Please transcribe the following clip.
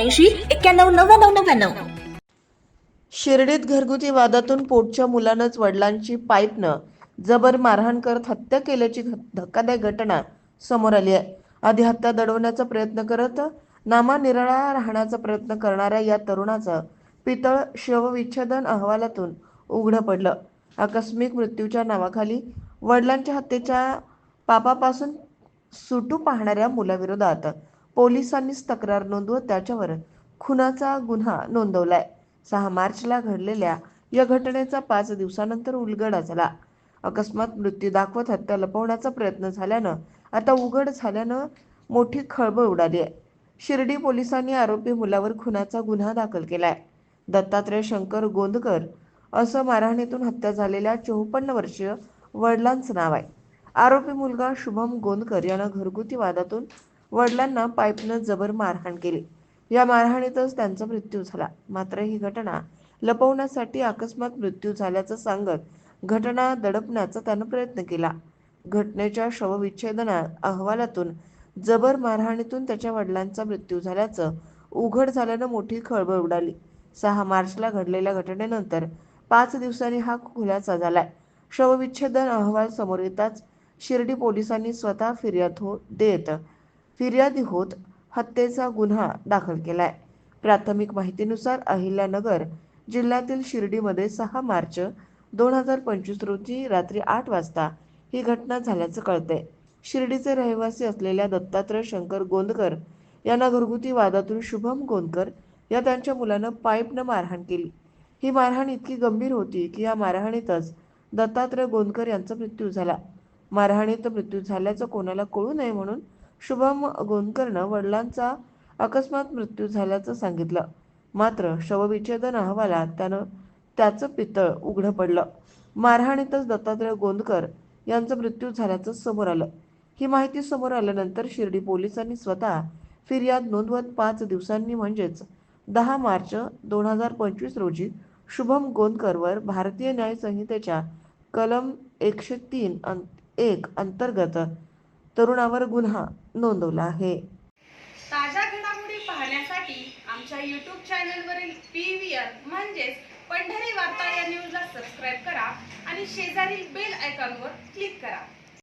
ऐंशी एक्क्याण्णव नव्याण्णव नव्याण्णव. शिर्डीत घरगुती वादातून पोटच्या मुलानंच वडिलांची पाईपनं जबर मारहाण करत हत्या केल्याची धक्कादायक घटना समोर आली आहे. आधी हत्या दडवण्याचा प्रयत्न करत नामा निराळा राहण्याचा प्रयत्न करणाऱ्या या तरुणाचं पितळ शवविच्छेदन अहवालातून उघडं पडलं. आकस्मिक मृत्यूच्या नावाखाली वडिलांच्या हत्येच्या पापापासून सुटू पाहणाऱ्या मुलाविरोधात पोलिसांनीच तक्रार नोंदवत त्याच्यावर खुनाचा गुन्हा नोंदवलाय. सहा मार्चला घडलेल्या या घटनेचा पाच दिवसानंतर उलगडा झाला. अकस्मात मृत्यू दाखवत हत्या लपवण्याचा प्रयत्न झाल्यानं आता उघड झाल्यानं मोठी खळबळ उडाली आहे. शिर्डी पोलिसांनी आरोपी मुलावर खुनाचा गुन्हा दाखल केलाय. दत्तात्रय शंकर गोंदकर असं मारहाणीतून हत्या झालेल्या चोपन्न वर्षीय वडिलांचं नाव आहे. आरोपी मुलगा शुभम गोंदकर यानं घरगुती वादातून वडिलांना पाईपनं जबर मारहाण केली. या मारहाणीतच त्यांचा मृत्यू झाला. मात्र ही घटना लपवण्यासाठी अकस्मात मृत्यू झाल्याचं सांगत घटना दडपण्याचा त्यानं प्रयत्न केला. घटनेच्या शवविच्छेदना अहवालातून जबर मारहाणीतून त्याच्या वडिलांचा मृत्यू झाल्याचं उघड झाल्यानं मोठी खळबळ उडाली. सहा मार्चला घडलेल्या घटनेनंतर पाच दिवसांनी हा खुलासा झालाय. शवविच्छेदन अहवाल समोर येताच शिर्डी पोलिसांनी स्वतः फिर्याद हो देत फिर्यादी होत हत्येचा गुन्हा दाखल केलाय. प्राथमिक माहितीनुसार अहिल्यानगर जिल्ह्यातील शिर्डीमध्ये सहा मार्च दोन हजार पंचवीस रोजी रात्री आठ वाजता ही घटना झाल्याचं कळतंय. शिर्डीचे रहिवासी असलेल्या दत्तात्रय शंकर गोंदकर यांना घरगुती वादातून शुभम गोंदकर या त्यांच्या मुलानं पाईपनं मारहाण केली. ही मारहाण इतकी गंभीर होती की या मारहाणीतच दत्तात्रय गोंदकर यांचा मृत्यू झाला. मारहाणीत मृत्यू झाल्याचं कोणाला कळू नये म्हणून शुभम गोंदकरनं वडिलांचा अकस्मात मृत्यू झाल्याचं सांगितलं. मात्र शवविच्छेदन अहवालात त्यानं त्याचं पितळ उघडं पडलं. मारहाणीतच दत्तात्रय गोंदकर यांचा मृत्यू झाल्याचं समोर आलं. ही माहिती समोर आल्यानंतर शिर्डी पोलिसांनी स्वतः फिर्याद नोंदवत पाच दिवसांनी म्हणजेच दहा मार्च दोन हजार पंचवीस रोजी शुभम गोंदकरवर भारतीय न्याय संहितेच्या कलम एकशे तीन अं एक अंतर्गत तरुणावर गुन्हा नोंदवला आहे. ताज्या घडामोडी पाहण्यासाठी आमच्या यूट्यूब चॅनलवरील पी व्ही आर म्हणजेच पंढरी वार्ता या न्यूजला सबस्क्राईब करा आणि शेजारील बेल आयकॉनवर क्लिक करा.